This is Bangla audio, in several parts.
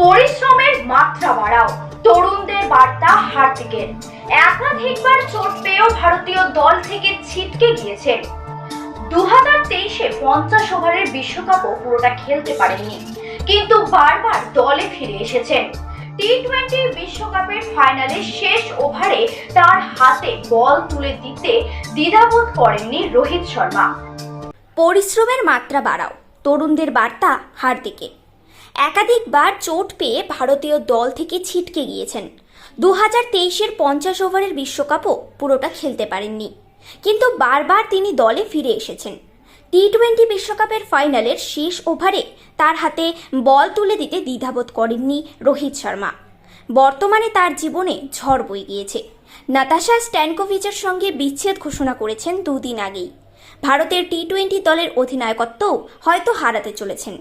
পরিশ্রমের মাত্রা বাড়াও। তরুণদের বার্তা হার্দিকের। একাধিকবার চোট পেয়েও ভারতীয় দল থেকে ছিটকে গিয়েছেন দু হাজার তেইশে পঞ্চাশ ওভারের বিশ্বকাপও পুরোটা খেলতে পারেননি কিন্তু বারবার দলে ফিরে এসেছেন টি টোয়েন্টি বিশ্বকাপের ফাইনালে শেষ ওভারে তার হাতে বল তুলে দিতে দ্বিধাবোধ করেননি রোহিত শর্মা। পরিশ্রমের মাত্রা বাড়াও। তরুণদের বার্তা হার্দিকে একাধিকবার চোট পেয়ে ভারতীয় দল থেকে ছিটকে গিয়েছেন। দু হাজার তেইশের পঞ্চাশ ওভারের বিশ্বকাপও পুরোটা খেলতে পারেননি। কিন্তু বারবার তিনি দলে ফিরে এসেছেন। টি টোয়েন্টি বিশ্বকাপের ফাইনালের শেষ ওভারে তার হাতে বল তুলে দিতে দ্বিধাবোধ করেননি রোহিত শর্মা। বর্তমানে তার জীবনে ঝড় বয়ে গিয়েছে। নাতাশা স্ট্যানকোভিচের সঙ্গে বিচ্ছেদ ঘোষণা করেছেন দুদিন আগেই। ভারতের টি টোয়েন্টি দলের অধিনায়কত্বও হয়তো হারাতে চলেছেন।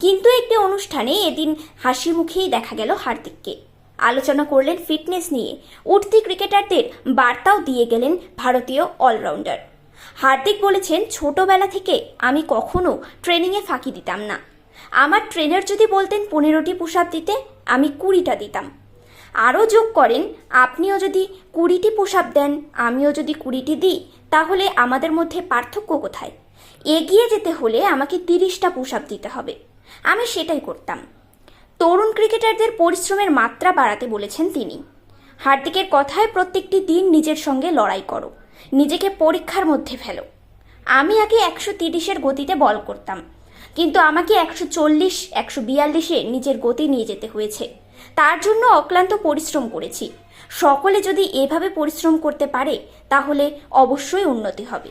কিন্তু একটি অনুষ্ঠানে এদিন হাসি মুখেই দেখা গেল হার্দিককে। আলোচনা করলেন ফিটনেস নিয়ে। উঠতি ক্রিকেটারদের বার্তাও দিয়ে গেলেন ভারতীয় অলরাউন্ডার। হার্দিক বলেছেন, ছোটবেলা থেকে আমি কখনো ট্রেনিংয়ে ফাঁকি দিতাম না। আমার ট্রেনার যদি বলতেন পনেরোটি পুশ দিতে, আমি কুড়িটা দিতাম। আরও যোগ করেন, আপনিও যদি কুড়িটি পুশ দেন, আমিও যদি কুড়িটি দিই, তাহলে আমাদের মধ্যে পার্থক্য কোথায়? এগিয়ে যেতে হলে আমাকে তিরিশটা পুশ দিতে হবে। আমি সেটাই করতাম। তরুণ ক্রিকেটারদের পরিশ্রমের মাত্রা বাড়াতে বলেছেন তিনি। হার্দিকের কথায় প্রত্যেকটি দিন নিজের সঙ্গে লড়াই করো, নিজেকে পরীক্ষার মধ্যে ফেলো। আমি আগে একশো তিরিশের গতিতে বল করতাম, কিন্তু আমাকে একশো চল্লিশ, একশো বিয়াল্লিশে নিজের গতি নিয়ে যেতে হয়েছে। তার জন্য অক্লান্ত পরিশ্রম করেছি। সকলে যদি এভাবে পরিশ্রম করতে পারে, তাহলে অবশ্যই উন্নতি হবে।